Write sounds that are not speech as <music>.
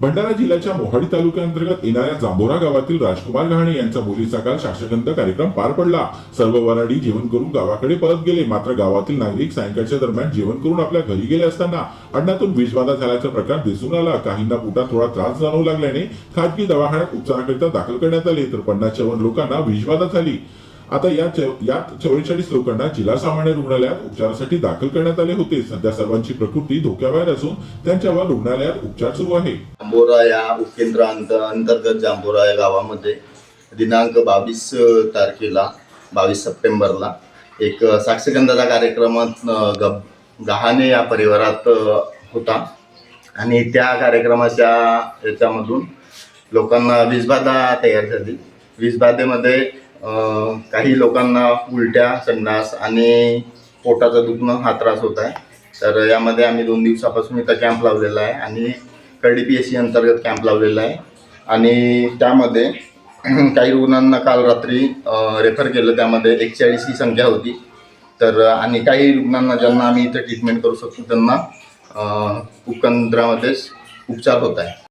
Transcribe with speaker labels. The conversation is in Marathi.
Speaker 1: भंडारा जिल्ह्याच्या मोहाडी तालुक्याअंतर्गत येणाऱ्या जांभोरा गावातील राजकुमार गहाणे यांचा मुलीचा काल शासकंत कार्यक्रम पार पडला. सर्व वराडी जेवण करून गावाकडे परत गेले. मात्र गावातील नागरिक सायंकाळच्या दरम्यान जेवण करून आपल्या घरी गेले असताना अण्णातून विषबाधा झाल्याचा प्रकार दिसून आला. काहींना पोटात थोडा त्रास जाणवू लागल्याने खाजगी दवाखान्यात उपचाराकरिता दाखल करण्यात आले तर पन्नासच्या वर लोकांना विषबाधा झाली. आता या यात चव्वेचाळीस लोकांना जिल्हा सामान्य रुग्णालयात उपचारासाठी दाखल करण्यात आले होते. सध्या सर्वांची प्रकृती धोक्याबाहेर असून त्यांच्यावर रुग्णालयात उपचार सुरू आहे.
Speaker 2: जांभोरा या उपकेंद्र अंत अंतर्गत जांभोरा या गावामध्ये दिनांक बावीस तारखेला बावीस सप्टेंबरला एक साक्षगंधाचा कार्यक्रमात ग- गहाणे या परिवारात होता. आणि त्या कार्यक्रमाच्या याच्यामधून लोकांना वीजबाधा तयार झाली. वीजबाधेमध्ये काही लोकांना उलट्या संडास आणि पोटाचं दुखणं हा त्रास होत आहे. तर यामध्ये आम्ही दोन दिवसापासून इथं कॅम्प लावलेला आहे आणि कर्डी पी एस सी अंतर्गत कॅम्प लावलेला आहे. आणि त्यामध्ये <clears throat> काही रुग्णांना काल रात्री रेफर केलं. त्यामध्ये एकचाळीस ही संख्या होती. तर आणि काही रुग्णांना ज्यांना आम्ही इथं ट्रीटमेंट करू शकतो त्यांना उपकेंद्रामध्येच उपचार होत आहे.